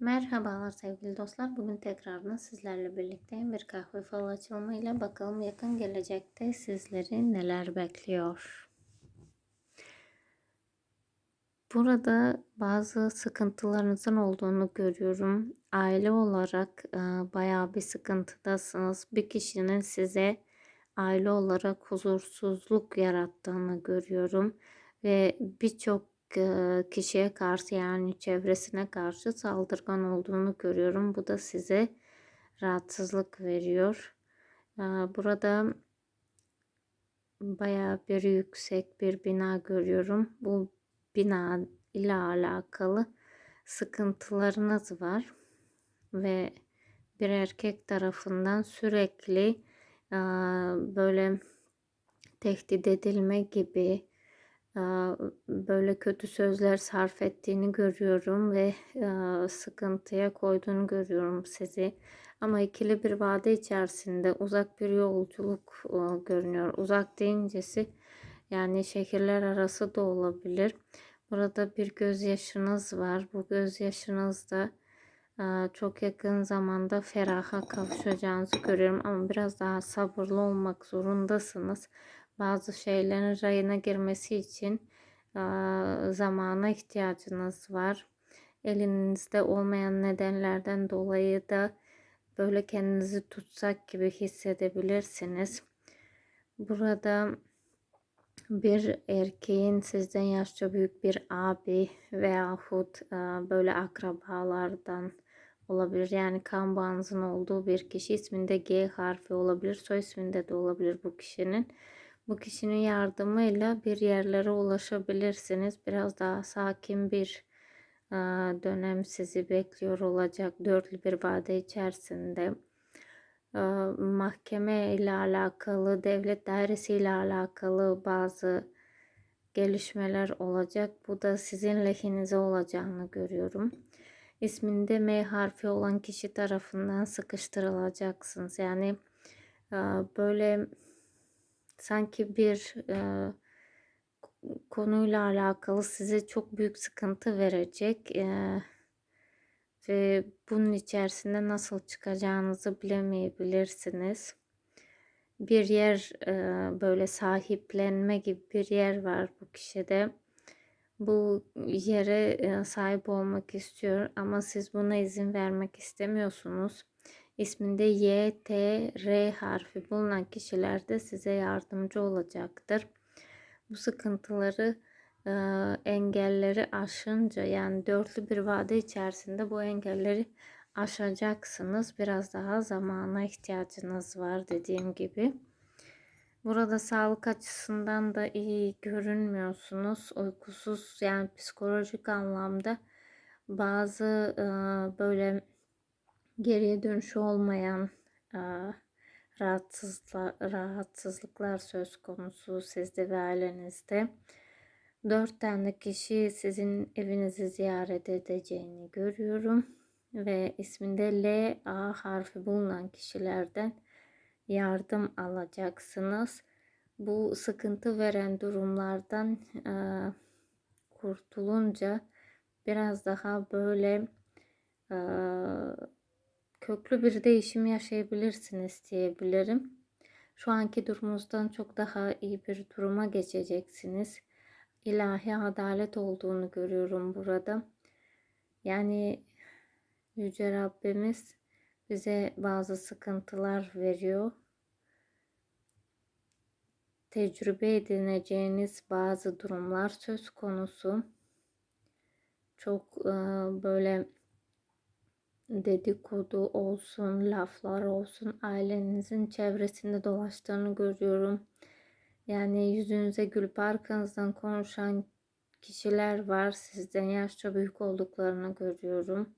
Merhabalar sevgili dostlar. Bugün tekrardan sizlerle birlikteyim. Bir kahve falı açılımıyla bakalım yakın gelecekte sizleri neler bekliyor. Burada bazı sıkıntılarınızın olduğunu görüyorum. Aile olarak e, bayağı bir sıkıntıdasınız. Bir kişinin size aile olarak huzursuzluk yarattığını görüyorum ve birçok kişiye karşı yani çevresine karşı saldırgan olduğunu görüyorum. Bu da size rahatsızlık veriyor. Burada bayağı bir yüksek bir bina görüyorum. Bu bina ile alakalı sıkıntılarınız var ve bir erkek tarafından sürekli böyle tehdit edilme gibi böyle kötü sözler sarf ettiğini görüyorum ve sıkıntıya koyduğunu görüyorum sizi. Ama ikili bir vade içerisinde uzak bir yolculuk görünüyor. Uzak deyincesi yani şehirler arası da olabilir. Burada bir gözyaşınız var. Bu gözyaşınız da çok yakın zamanda feraha kavuşacağınızı görüyorum ama biraz daha sabırlı olmak zorundasınız bazı şeylerin rayına girmesi için zamana ihtiyacınız var. Elinizde olmayan nedenlerden dolayı da böyle kendinizi tutsak gibi hissedebilirsiniz. Burada bir erkeğin sizden yaşça büyük bir abi veyahut böyle akrabalardan olabilir. Yani kan bağınızın olduğu bir kişi isminde G harfi olabilir. Soy isminde de olabilir bu kişinin. Bu kişinin yardımıyla bir yerlere ulaşabilirsiniz. Biraz daha sakin bir dönem sizi bekliyor olacak. Dörtlü bir vade içerisinde mahkeme ile alakalı, devlet dairesi ile alakalı bazı gelişmeler olacak. Bu da sizin lehinize olacağını görüyorum. İsminde M harfi olan kişi tarafından sıkıştırılacaksınız. Yani böyle sanki bir e, konuyla alakalı size çok büyük sıkıntı verecek e, ve bunun içerisinde nasıl çıkacağınızı bilemeyebilirsiniz. Bir yer e, böyle sahiplenme gibi bir yer var bu kişide. Bu yere e, sahip olmak istiyor ama siz buna izin vermek istemiyorsunuz isminde Y, T, R harfi bulunan kişiler de size yardımcı olacaktır. Bu sıkıntıları e, engelleri aşınca yani dörtlü bir vade içerisinde bu engelleri aşacaksınız. Biraz daha zamana ihtiyacınız var dediğim gibi. Burada sağlık açısından da iyi görünmüyorsunuz. Uykusuz yani psikolojik anlamda bazı e, böyle geriye dönüşü olmayan e, rahatsızlıklar, rahatsızlıklar söz konusu sizde ve ailenizde. Dört tane kişi sizin evinizi ziyaret edeceğini görüyorum. Ve isminde L, A harfi bulunan kişilerden yardım alacaksınız. Bu sıkıntı veren durumlardan e, kurtulunca biraz daha böyle e, köklü bir değişim yaşayabilirsiniz diyebilirim. Şu anki durumunuzdan çok daha iyi bir duruma geçeceksiniz. İlahi adalet olduğunu görüyorum burada. Yani Yüce Rabbimiz bize bazı sıkıntılar veriyor. Tecrübe edineceğiniz bazı durumlar söz konusu. Çok böyle dedikodu olsun, laflar olsun ailenizin çevresinde dolaştığını görüyorum. Yani yüzünüze gülüp arkanızdan konuşan kişiler var. Sizden yaşça büyük olduklarını görüyorum.